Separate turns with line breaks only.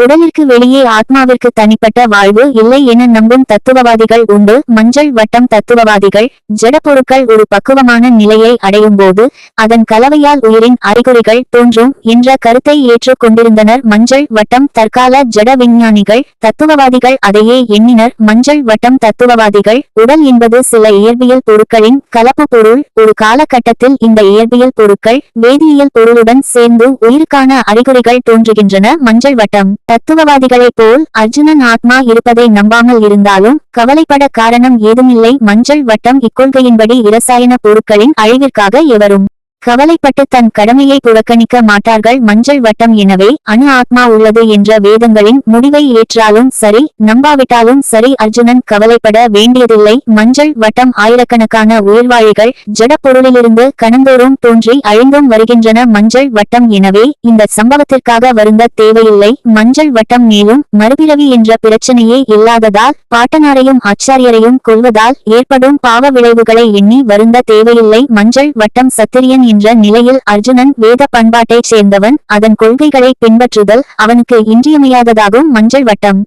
உடலிற்கு வெளியே ஆத்மாவிற்கு தனிப்பட்ட வாழ்வு இல்லை என நம்பும் தத்துவவாதிகள் உண்டு. மஞ்சள் வட்டம் தத்துவவாதிகள் ஜடப்பொருட்கள் ஒரு பக்குவமான நிலையை அடையும் போது அதன் கலவையால் உயிரின் அறிகுறிகள் தோன்றும் என்ற கருத்தை ஏற்றுக் கொண்டிருந்தனர். மஞ்சள் வட்டம் தற்கால ஜட விஞ்ஞானிகள் தத்துவவாதிகள் அதையே எண்ணினர். மஞ்சள் வட்டம் தத்துவவாதிகள் உடல் என்பது சில இயற்பியல் பொருட்களின் கலப்பு பொருள். ஒரு காலகட்டத்தில் இந்த இயற்பியல் பொருட்கள் வேதியியல் பொருளுடன் சேர்ந்து உயிருக்கான அறிகுறிகள் தோன்றுகின்றன. மஞ்சள் வட்டம் தத்துவவாதிகளைப் போல் அர்ஜுனன் ஆத்மா இருப்பதை நம்பாமல் இருந்தாலும் கவலைப்பட காரணம் ஏதுமில்லை. மஞ்சள் வட்டம் இக்கொள்கையின்படி இரசாயன பொருட்களின் அழிவிற்காக எவரும் கவலைப்பட்டு தன் கடமையை புறக்கணிக்க மாட்டார்கள். மஞ்சள் வட்டம் எனவே அணு ஆத்மா உள்ளது என்ற வேதங்களின் முடிவை ஏற்றாலும் சரி நம்பாவிட்டாலும் சரி அர்ஜுனன் கவலைப்பட வேண்டியதில்லை. மஞ்சள் வட்டம் ஆயிரக்கணக்கான உயிர்வாழிகள் ஜட பொருளிலிருந்து கணந்தோறும் தோன்றி அழிந்தும் வருகின்றன. மஞ்சள் வட்டம் எனவே இந்த சம்பவத்திற்காக வருந்த தேவையில்லை. மஞ்சள் வட்டம் மேலும் மறுபிறவி என்ற பிரச்சனையே இல்லாததால் பாட்டனாரையும் ஆச்சாரியரையும் கொள்வதால் ஏற்படும் பாவ விளைவுகளை எண்ணி வருந்த தேவையில்லை. மஞ்சள் வட்டம் சத்திரியன் என்ற நிலையில் அர்ஜுனன் வேத பண்பாட்டைச் சேர்ந்தவன் அதன் கொள்கைகளை பின்பற்றுதல் அவனுக்கு இன்றியமையாததாகும் மஞ்சள் வட்டம்.